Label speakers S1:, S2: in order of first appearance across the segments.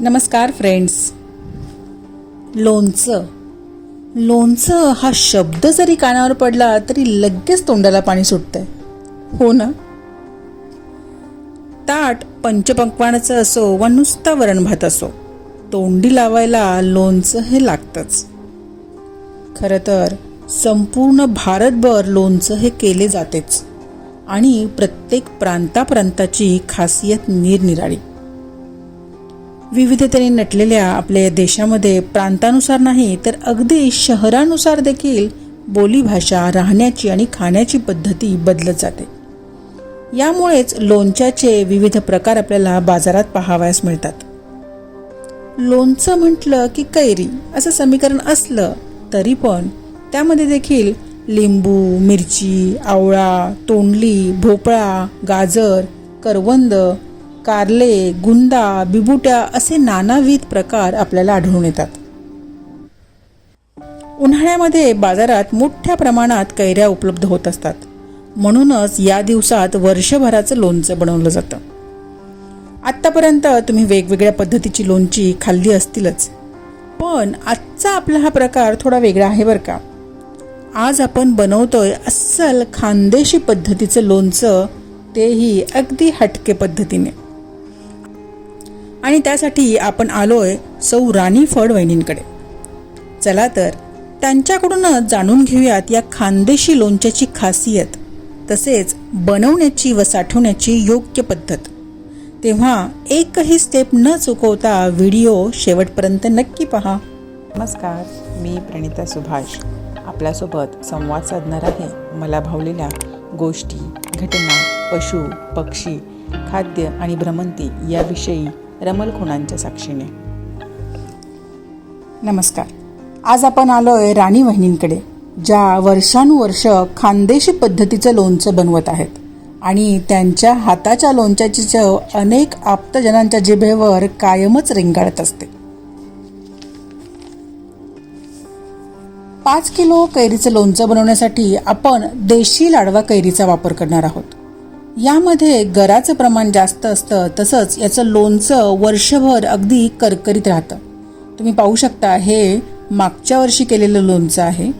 S1: नमस्कार फ्रेंड्स लोणचं. लोणचं हा शब्द जरी कानावर पडला तरी लगेच तोंडाला पाणी सुटतंय. हो ना? ताट पंचपक्वानाचं असो वा नुसता वरण भात असो तोंडी लावायला लोणचं हे लागतंच. खरं तर संपूर्ण भारतभर लोणचं हे केले जातेच आणि प्रत्येक प्रांताप्रांताची खासियत निरनिराळी. विविधतेने नटलेल्या आपल्या देशामध्ये प्रांतानुसार नाही तर अगदी शहरानुसार देखील बोलीभाषा राहण्याची आणि खाण्याची पद्धती बदलत जाते. यामुळेच लोणच्याचे विविध प्रकार आपल्याला बाजारात पाहावयास मिळतात. लोणचं म्हटलं की कैरी असं समीकरण असलं तरी पण त्यामध्ये देखील लिंबू मिरची आवळा तोंडली भोपळा गाजर करवंद कारले गुंदा बिबुट्या असे नानाविध प्रकार आपल्याला आढळून येतात. उन्हाळ्यामध्ये बाजारात मोठ्या प्रमाणात कैऱ्या उपलब्ध होत असतात. म्हणूनच या दिवसात वर्षभराचं लोणचं बनवलं जातं. आत्तापर्यंत तुम्ही वेगवेगळ्या पद्धतीची लोणची खाल्ली असतीलच. पण आजचा आपला हा प्रकार थोडा वेगळा आहे बरं का. आज आपण बनवतोय अस्सल खानदेशी पद्धतीचं लोणचं तेही अगदी हटके पद्धतीने. आणि त्यासाठी आपण आलोय सौ राणी फड वहिनींकडे. चला तर त्यांच्याकडूनच जाणून घेऊयात या खानदेशी लोणच्याची खासियत तसेच बनवण्याची व साठवण्याची योग्य पद्धत. तेव्हा एकही स्टेप न चुकवता व्हिडिओ शेवटपर्यंत नक्की पहा.
S2: नमस्कार मी प्रणिता सुभाष. आपल्यासोबत संवाद साधणार आहे मला भावलेल्या गोष्टी घटना पशु पक्षी खाद्य आणि भ्रमंती याविषयी रमल खुणांच्या साक्षीने.
S1: नमस्कार. आज आपण आलोय राणी वहिनींकडे ज्या वर्षानुवर्ष खानदेशी पद्धतीचं लोणचं बनवत आहेत. आणि त्यांच्या हाताच्या लोणच्याची चव अनेक आप्तजनांच्या जिभेवर कायमच रिंगाळत असते. पाच किलो कैरीचं लोणचं बनवण्यासाठी आपण देशी लाडवा कैरीचा वापर करणार आहोत. यामध्ये गराचं प्रमाण जास्त असतं तसंच याचं लोणचं वर्षभर अगदी करकरीत राहतं. तुम्ही पाहू शकता हे मागच्या वर्षी केलेलं लोणचं आहे.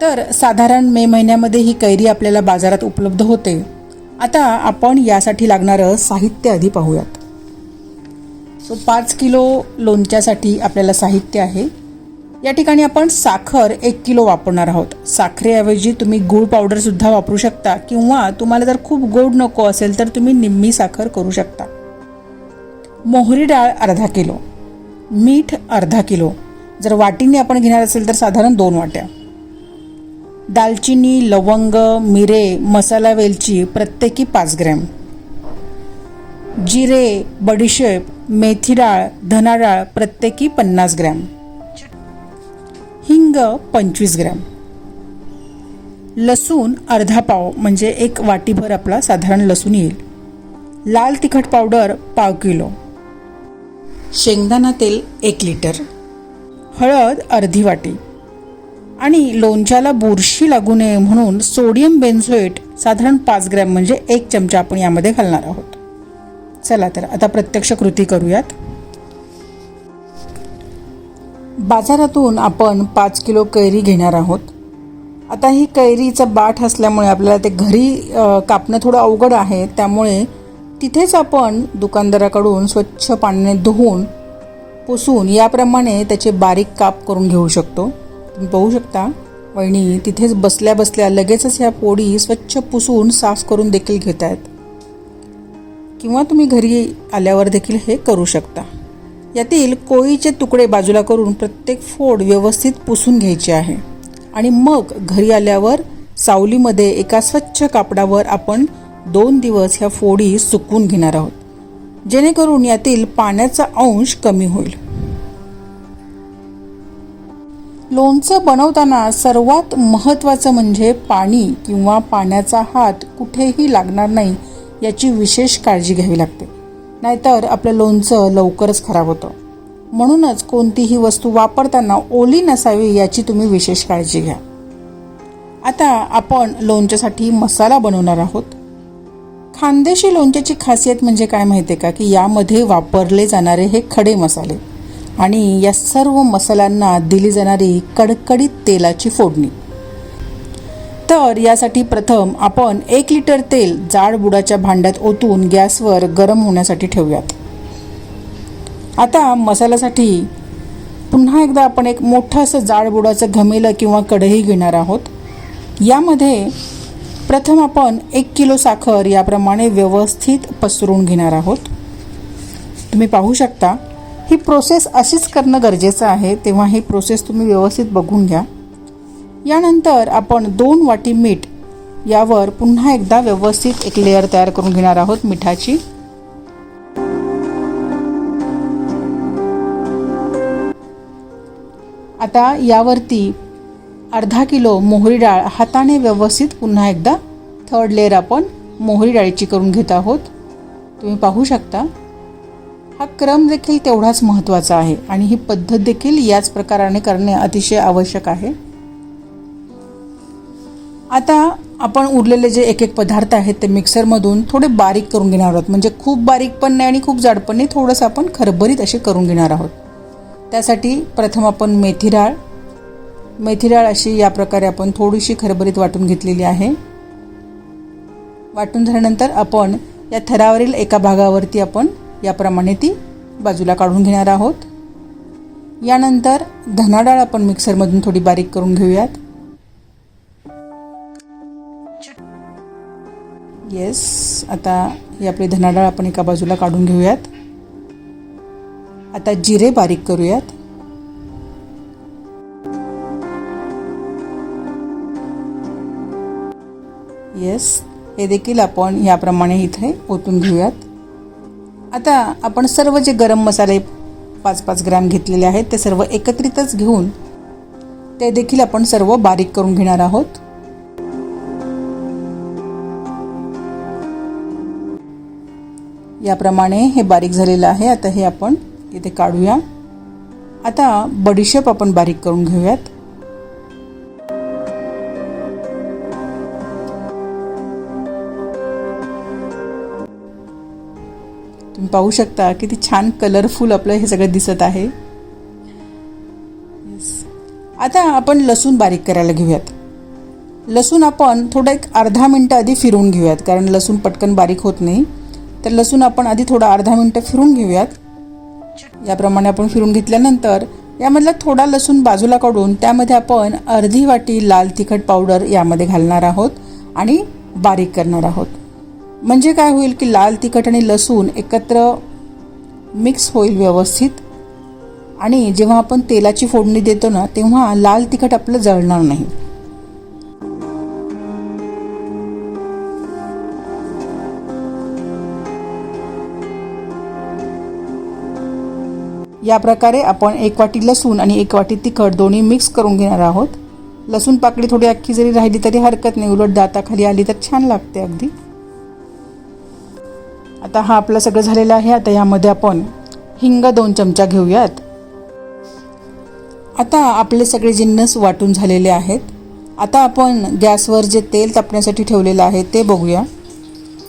S1: तर साधारण मे महिन्यामध्ये ही कैरी आपल्याला बाजारात उपलब्ध होते. आता आपण यासाठी लागणारं साहित्य आधी पाहूयात. सो पाच किलो लोणच्यासाठी आपल्याला साहित्य आहे. या ठिकाणी आपण साखर एक किलो वापरणार आहोत. साखरेऐवजी तुम्ही गूळ पावडरसुद्धा वापरू शकता किंवा तुम्हाला जर खूप गोड नको असेल तर तुम्ही निम्मी साखर करू शकता. मोहरी डाळ अर्धा किलो मीठ अर्धा किलो जर वाटीने आपण घेणार असेल तर साधारण दोन वाट्या. दालचिनी लवंग मिरे मसाला वेलची प्रत्येकी पाच ग्रॅम. जिरे बडीशेप मेथी डाळ धना डाळ प्रत्येकी पन्नास ग्रॅम. हिंग पंचवीस ग्रॅम. लसूण अर्धा पाव म्हणजे एक वाटीभर आपला साधारण लसूण येईल. लाल तिखट पावडर पाव किलो. शेंगदाणा तेल एक लिटर. हळद अर्धी वाटी. आणि लोणच्याला बुरशी लागू नये म्हणून सोडियम बेन्झोएट साधारण पाच ग्रॅम म्हणजे एक चमचा आपण यामध्ये घालणार आहोत. चला तर आता प्रत्यक्ष कृती करूयात. बाजारातून आपण पाच किलो कैरी घेणार आहोत. आता ही कैरीचा बाठ असल्यामुळे आपल्याला ते घरी कापणं थोडं अवघड आहे. त्यामुळे तिथेच आपण दुकानदाराकडून स्वच्छ पाण्याने धुवून पुसून याप्रमाणे त्याचे बारीक काप करून घेऊ शकतो. तुम्ही पाहू शकता वहिनी तिथेच बसल्या बसल्या लगेचच ह्या पोळी स्वच्छ पुसून साफ करून देखील घेत आहेत किंवा तुम्ही घरी आल्यावर देखील हे करू शकता. यातील कोळीचे तुकडे बाजूला करून प्रत्येक फोड व्यवस्थित पुसून घ्यायचे आहे. आणि मग घरी आल्यावर सावलीमध्ये एका स्वच्छ कापडावर आपण दोन दिवस ह्या फोडी सुकवून घेणार आहोत. जेणेकरून यातील पाण्याचा अंश कमी होईल. लोणचं बनवताना सर्वात महत्त्वाचं म्हणजे पाणी किंवा पाण्याचा हात कुठेही लागणार नाही याची विशेष काळजी घ्यावी लागते. नाहीतर आपलं लोणचं लवकरच खराब होतं. म्हणूनच कोणतीही वस्तू वापरताना ओली नसावी याची तुम्ही विशेष काळजी घ्या. आता आपण लोणच्यासाठी मसाला बनवणार आहोत. खानदेशी लोणच्याची खासियत म्हणजे काय माहिती आहे का? की यामध्ये वापरले जाणारे हे खडे मसाले आणि या सर्व मसाल्यांना दिली जाणारी कडकडीत तेलाची फोडणी. तर यासाठी प्रथम आपण एक लिटर तेल जाड बुडाच्या भांड्यात ओतून गॅसवर गरम होण्यासाठी ठेवूयात. आता मसाल्यासाठी पुन्हा एकदा आपण एक मोठं असं जाड बुडाचं घमेलं किंवा कढई घेणार आहोत. यामध्ये प्रथम आपण एक किलो साखर याप्रमाणे व्यवस्थित पसरून घेणार आहोत. तुम्ही पाहू शकता ही प्रोसेस अशीच करणं गरजेचं आहे तेव्हा ही प्रोसेस तुम्ही व्यवस्थित बघून घ्या. यानंतर आपण दोन वाटी मीठ यावर पुन्हा एकदा व्यवस्थित एक लेअर तयार करून घेणार आहोत मिठाची. आता यावरती अर्धा किलो मोहरी डाळ हाताने व्यवस्थित पुन्हा एकदा थर्ड लेअर आपण मोहरी डाळीची करून घेत आहोत. तुम्ही पाहू शकता हा क्रम देखील तेवढाच महत्त्वाचा आहे आणि ही पद्धत देखील याच प्रकाराने करणे अतिशय आवश्यक आहे. आता आपण उरलेले जे एक एक पदार्थ आहेत ते मिक्सरमधून थोडे बारीक करून घेणार आहोत. म्हणजे खूप बारीक पण नाही आणि खूप जाड पण नाही. थोडंसं आपण खरबरीत असे करून घेणार आहोत. त्यासाठी प्रथम आपण मेथी डाळ. मेथी डाळ अशी या प्रकारे आपण थोडीशी खरबरीत वाटून घेतलेली आहे. वाटून झाल्यानंतर आपण या थरावरील एका भागावरती आपण याप्रमाणे ती बाजूला काढून घेणार आहोत. यानंतर धना डाळ आपण मिक्सरमधून थोडी बारीक करून घेऊयात. येस आता ही आपली धनाडाळ आपण एका बाजूला काढून घेऊयात. आता जिरे बारीक करूयात. येस हे देखील आपण याप्रमाणे इथे ओतून घेऊयात. आता आपण सर्व जे गरम मसाले पाच पाच ग्रॅम घेतलेले आहेत ते सर्व एकत्रितच घेऊन ते देखील आपण सर्व बारीक करून घेणार आहोत. याप्रमाणे हे बारीक झालेलं आहे. आता हे आपण इथे काढूया. आता बडीशेप आपण बारीक करून घेऊयात. तुम्ही पाहू शकता किती छान कलरफुल आपलं हे सगळं दिसत आहे. आता आपण लसूण बारीक करायला घेऊयात. लसूण आपण थोडं एक अर्धा मिनटं आधी फिरवून घेऊयात कारण लसूण पटकन बारीक होत नाही. तर लसूण आपण आधी थोडा अर्धा मिनटं फिरून घेऊयात. याप्रमाणे आपण फिरून घेतल्यानंतर यामधला थोडा लसूण बाजूला काढून त्यामध्ये आपण अर्धी वाटी लाल तिखट पावडर यामध्ये घालणार आहोत आणि बारीक करणार आहोत. म्हणजे काय होईल की लाल तिखट आणि लसूण एकत्र मिक्स होईल व्यवस्थित. आणि जेव्हा आपण तेलाची फोडणी देतो ना तेव्हा लाल तिखट आपलं जळणार नाही. या प्रकारे आपण एक वाटी लसूण आणि एक वाटी तिखट दोन्ही मिक्स करून घेणार आहोत. लसूण पाकळी थोडी अख्खी जरी राहिली तरी हरकत नाही उलट दाताखाली आली तर छान लागते अगदी. आता हा आपलं सगळं झालेलं आहे आता यामध्ये आपण हिंग दोन चमचा घेऊयात. आता आपले सगळे जिन्नस वाटून झालेले आहेत आता आपण गॅसवर जे तेल तापण्यासाठी ठेवलेलं आहे ते बघूया.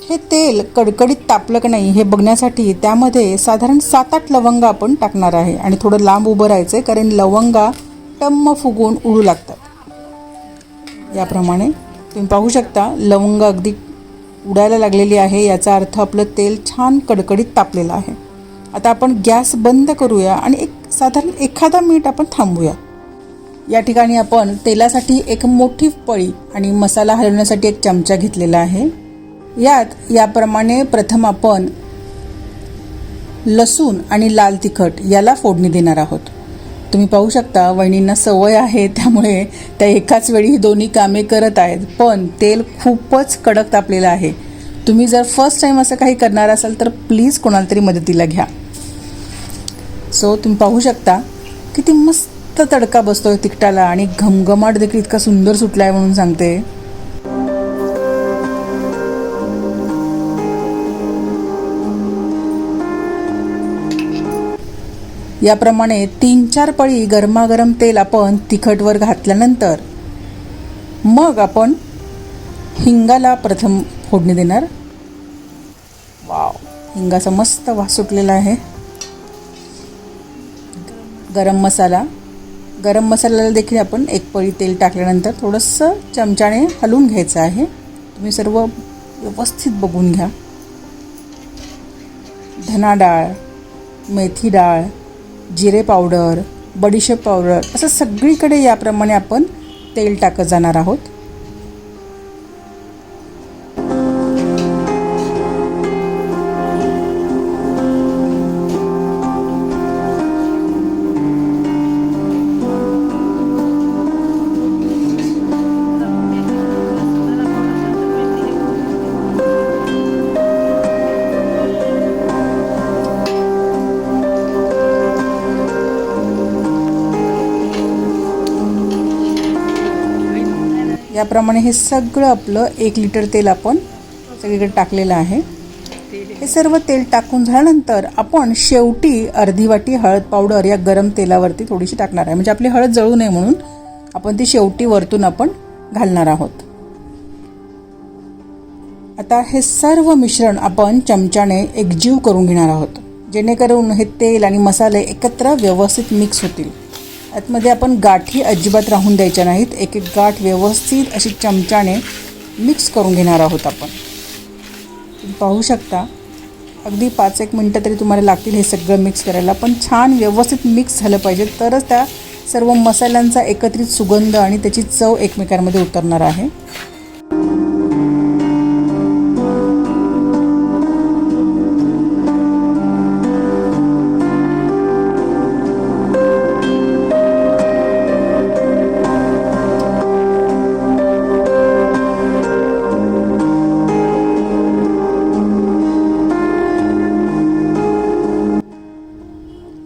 S1: हे तेल कडकडीत तापलं की नाही हे बघण्यासाठी त्यामध्ये साधारण सात आठ लवंग आपण टाकणार आहे. आणि थोडं लांब उभं राहायचं आहे कारण लवंगा टम्म फुगून उडू लागतात. याप्रमाणे तुम्ही पाहू शकता लवंग अगदी उडायला लागलेली आहे. याचा अर्थ आपलं तेल छान कडकडीत तापलेलं आहे. आता आपण गॅस बंद करूया आणि एक साधारण एखादा मिनिट आपण थांबूया. या ठिकाणी आपण तेलासाठी एक मोठी पळी आणि मसाला हलवण्यासाठी एक चमचा घेतलेला आहे. यात याप्रमाणे प्रथम आपण लसूण आणि लाल तिखट याला फोडणी देणार आहोत. तुम्ही पाहू शकता वहिनींना सवय आहे त्यामुळे त्या एकाच वेळी ही दोन्ही कामे करत आहेत. पण तेल खूपच कडक तापलेलं आहे. तुम्ही जर फर्स्ट टाईम असं काही करणार असाल तर प्लीज कोणाला तरी मदतीला घ्या. सो तुम्ही पाहू शकता किती मस्त तडका बसतोय तिखटाला आणि घमघमाट देखील इतका सुंदर सुटला आहे म्हणून सांगते. याप्रमाणे तीन चार पळी गरमागरम तेल आपण तिखटवर घातल्यानंतर मग आपण हिंगाला प्रथम फोडणी देणार. हिंगाचा मस्त वास सुटलेला आहे. गरम मसाला. गरम मसाल्याला देखील आपण एक पळी तेल टाकल्यानंतर थोडंसं चमच्याने हलवून घ्यायचं आहे. तुम्ही सर्व व्यवस्थित बघून घ्या. धना डाळ मेथी डाळ जिरे पावडर बडीशेप पावडर असं सगळीकडे याप्रमाणे आपण तेल टाकत जाणार आहोत. याप्रमाणे हे सगळं आपलं एक लिटर तेल आपण सगळीकडे टाकलेलं आहे. हे सर्व तेल टाकून झाल्यानंतर आपण शेवटी अर्धी वाटी हळद पावडर या गरम तेलावरती थोडीशी टाकणार आहे. म्हणजे आपली हळद जळू नये म्हणून आपण ती शेवटी वरतून आपण घालणार आहोत. आता हे सर्व मिश्रण आपण चमच्याने एकजीव करून घेणार आहोत. जेणेकरून हे तेल आणि मसाले एकत्र व्यवस्थित मिक्स होतील. आतमध्ये आपण गाठी अजिबात राहून द्यायच्या नाहीत. एक एक गाठ व्यवस्थित अशी चमच्याने मिक्स करून घेणार आहोत आपण. पाहू शकता अगदी पाच एक मिनटं तरी तुम्हाला लागतील हे सगळं मिक्स करायला. पण छान व्यवस्थित मिक्स झालं पाहिजे. तरच त्या सर्व मसाल्यांचा एकत्रित सुगंध आणि त्याची चव एकमेकांमध्ये उतरणार आहे.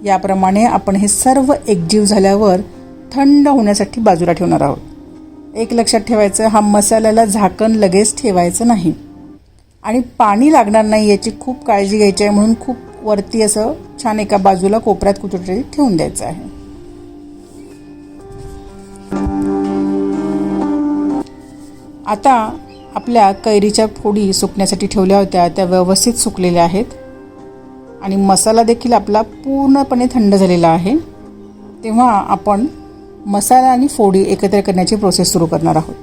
S1: याप्रमाणे आपण हे सर्व एकजीव झाल्यावर थंड होण्यासाठी बाजूला ठेवणार आहोत. एक लक्षात ठेवायचं हा मसाल्याला झाकण लगेच ठेवायचं नाही. आणि पाणी लागणार नाही याची खूप काळजी घ्यायची आहे म्हणून खूप वरती असं छान एका बाजूला कोपऱ्यात कुठेतरी ठेवून द्यायचं आहे. आता आपल्या कैरीच्या फोडी सुकण्यासाठी ठेवल्या होत्या त्या व्यवस्थित सुकलेल्या आहेत. आणि मसाला देखील आपला पूर्णपणे थंड झालेला आहे. तेव्हा आपण मसाला आणि फोडी एकत्र करण्याची प्रोसेस सुरू करणार आहोत.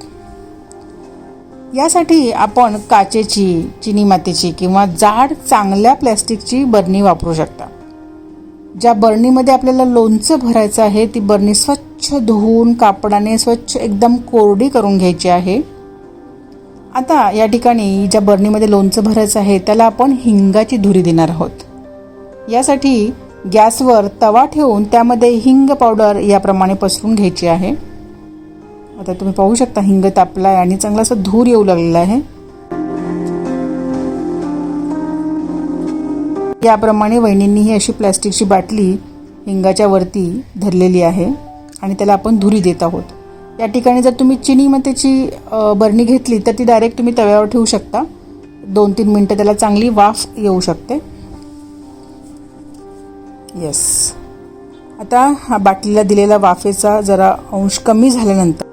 S1: यासाठी आपण काचेची चिनी मातीची किंवा जाड चांगल्या प्लॅस्टिकची बरणी वापरू शकता. ज्या बरणीमध्ये आपल्याला लोणचं भरायचं आहे ती बरणी स्वच्छ धुवून कापडाने स्वच्छ एकदम कोरडी करून घ्यायची आहे. आता या ठिकाणी ज्या बरणीमध्ये लोणचं भरायचं आहे त्याला आपण हिंगाची धुरी देणार आहोत. यासाठी गॅसवर तवा ठेवून त्यामध्ये हिंग पावडर याप्रमाणे पसरून घ्यायची आहे. आता तुम्ही पाहू शकता हिंग तापला आहे आणि चांगला असं धूर येऊ लागलेला आहे. याप्रमाणे वहिनींनी ही अशी प्लॅस्टिकची बाटली हिंगाच्या वरती धरलेली आहे आणि त्याला आपण धुरी देत आहोत. या ठिकाणी जर तुम्ही चिनी मतेची बरणी घेतली तर ती डायरेक्ट तुम्ही तव्यावर ठेवू शकता. दोन तीन मिनटं त्याला चांगली वाफ येऊ शकते. येस आता हा बाटलीला दिलेला वाफेचा जरा अंश कमी झाल्यानंतर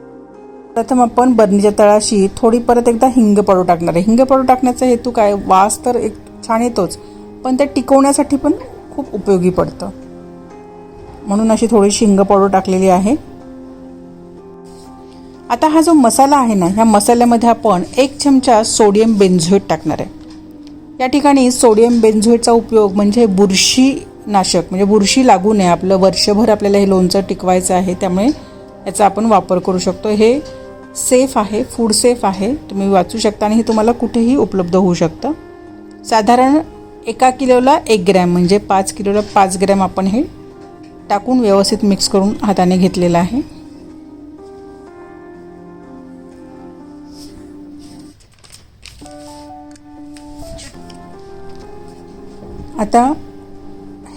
S1: प्रथम आपण बरणीच्या तळाशी थोडी परत एकदा हिंग पावडर टाकणार आहे. हिंग पावडर टाकण्याचा हेतू काय? वास तर एक छान येतोच पण ते टिकवण्यासाठी पण खूप उपयोगी पडतं. म्हणून अशी थोडीशी हिंग पावडर टाकलेली आहे. आता हा जो मसाला आहे ना ह्या मसाल्यामध्ये आपण एक चमचा सोडियम बेन्झोएट टाकणार आहे. या ठिकाणी सोडियम बेन्झोएटचा उपयोग म्हणजे बुरशी नाशक म्हणजे बुरशी लागू नये. आपलं वर्षभर आपल्याला हे लोणचं टिकवायचं आहे त्यामुळे याचा आपण वापर करू शकतो. हे सेफ आहे फूड सेफ आहे. तुम्ही वाचू शकता आणि हे तुम्हाला कुठेही उपलब्ध होऊ शकतं. साधारण एका किलोला एक ग्रॅम म्हणजे पाच किलोला पाच ग्रॅम आपण हे टाकून व्यवस्थित मिक्स करून हाताने घेतलेलं आहे. आता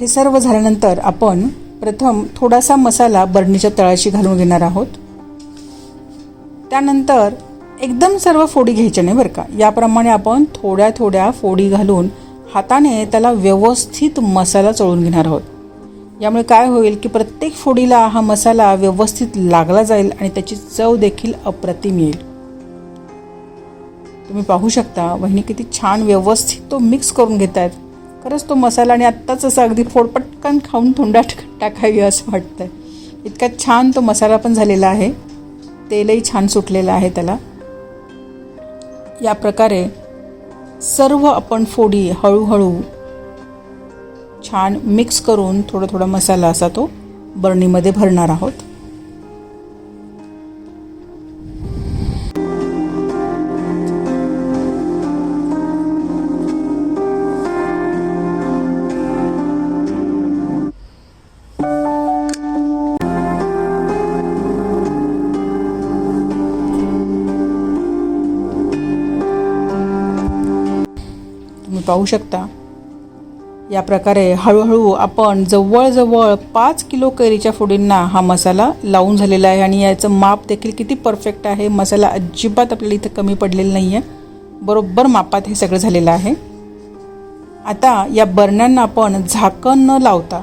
S1: हे सर्व झाल्यानंतर आपण प्रथम थोडासा मसाला बरणीच्या तळाशी घालून घेणार आहोत. त्यानंतर एकदम सर्व फोडी घ्यायच्या नाही बरं का? याप्रमाणे आपण थोड्या थोड्या फोडी घालून हाताने त्याला व्यवस्थित मसाला चळून घेणार आहोत. यामुळे काय होईल की प्रत्येक फोडीला हा मसाला व्यवस्थित लागला जाईल आणि त्याची चव देखील अप्रतिम येईल. तुम्ही पाहू शकता वहिनी किती छान व्यवस्थित तो मिक्स करून घेत आहेत खरंच तो मसाला आणि आत्ताच असं अगदी फोडपटकन खाऊन तोंडात टाकावी असं वाटतं आहे इतका छान तो मसाला पण झालेला आहे. तेलही छान सुटलेलं आहे त्याला. या प्रकारे सर्व आपण फोडी हळूहळू छान मिक्स करून थोडा थोडा मसाला असा तो बरणीमध्ये भरणार आहोत. पाहू शकता. या प्रकारे हळूहळू आपण जवळजवळ पाच किलो कैरीच्या फोडींना हा मसाला लावून झालेला आहे आणि याचं माप देखील किती परफेक्ट आहे मसाला अजिबात आपल्याला इथं कमी पडलेला नाही आहे बरोबर मापात हे सगळं झालेलं आहे. आता या बरण्यांना आपण झाकण न लावता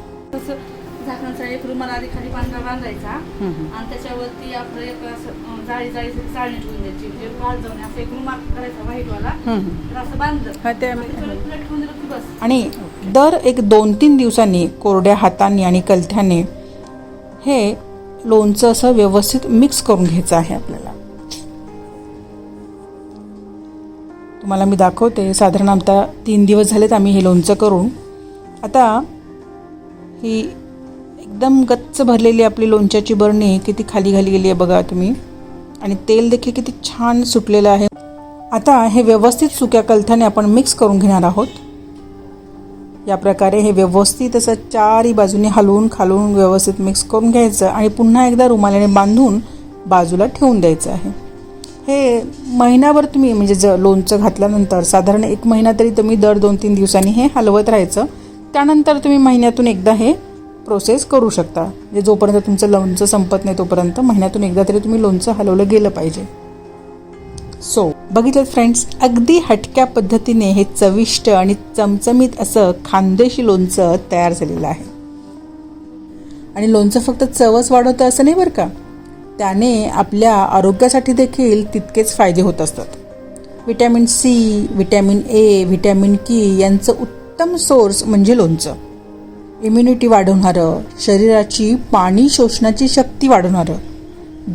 S3: एक रुमाल आधी खाली पांढरा बांधायचा. आणि त्याच्यावरती आपलं एक असं जाळी जाळी चाळणी ठेवून द्यायची. म्हणजे काळ जाऊन असं एक रुमाल करायचा व्हाईटवाला. तर असं बांधलं.
S2: हा,
S3: आणि बस.
S1: आणि दर एक दोन तीन दिवसांनी कोरड्या हातांनी आणि कलथ्याने हे लोणचं असं व्यवस्थित मिक्स करून घ्यायचं आहे आपल्याला. तुम्हाला मी दाखवते. साधारण आता तीन दिवस झालेत आम्ही हे लोणचं करून. आता ही एकदम गच्च भरलेली आपली लोणच्याची बरणी किती खाली खाली गेली आहे बघा तुम्ही. आणि तेल देखील किती छान सुटलेलं आहे. आता हे व्यवस्थित सुक्या कलथाने आपण मिक्स करून घेणार आहोत. या प्रकारे हे व्यवस्थित असं चारही बाजूने हलवून खालवून व्यवस्थित मिक्स करून घ्यायचं आणि पुन्हा एकदा रुमालाने बांधून बाजूला ठेवून द्यायचं आहे. हे महिनाभर तुम्ही म्हणजे ज लोणचं घातल्यानंतर साधारण एक महिना तरी तुम्ही दर दोन तीन दिवसांनी हे हलवत राहायचं. त्यानंतर तुम्ही महिन्यातून एकदा हे प्रोसेस करू शकता. म्हणजे जोपर्यंत तुमचं लोणचं संपत नाही तोपर्यंत महिन्यातून एकदा तरी तुम्ही लोणचं हलवलं गेलं पाहिजे. सो बघितलं फ्रेंड्स अगदी हटक्या पद्धतीने हे चविष्ट आणि चमचमीत असं खानदेशी लोणचं तयार झालेलं आहे. आणि लोणचं फक्त चवच वाढवतं असं नाही बरं का? त्याने आपल्या आरोग्यासाठी देखील तितकेच फायदे होत असतात. Vitamin C vitamin A vitamin K यांचं उत्तम सोर्स म्हणजे लोणचं. इम्युनिटी वाढवणारं शरीराची पाणी शोषण्याची शक्ती वाढवणारं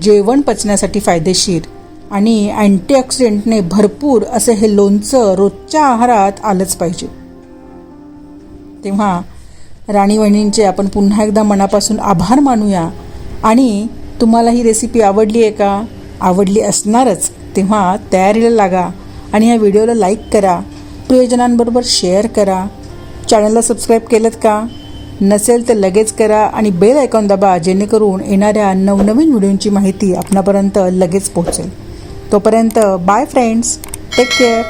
S1: जेवण पचण्यासाठी फायदेशीर आणि अँटीऑक्सिडेंटने भरपूर असं हे लोणचं रोजच्या आहारात आलंच पाहिजे. तेव्हा राणी वहिनींचे आपण पुन्हा एकदा मनापासून आभार मानूया. आणि तुम्हाला ही रेसिपी आवडली आहे का? आवडली असणारच. तेव्हा तयारीला लागा आणि या व्हिडिओला लाईक करा. प्रियजनांबरोबर शेअर करा. चॅनलला सबस्क्राईब केलं का? नसेल तर लगेच करा आणि बेल आयकॉन दाबा जेणेकरून येणाऱ्या नवनवीन व्हिडिओंची माहिती आपणापर्यंत लगेच पोहोचेल. तोपर्यंत बाय फ्रेंड्स टेक केअर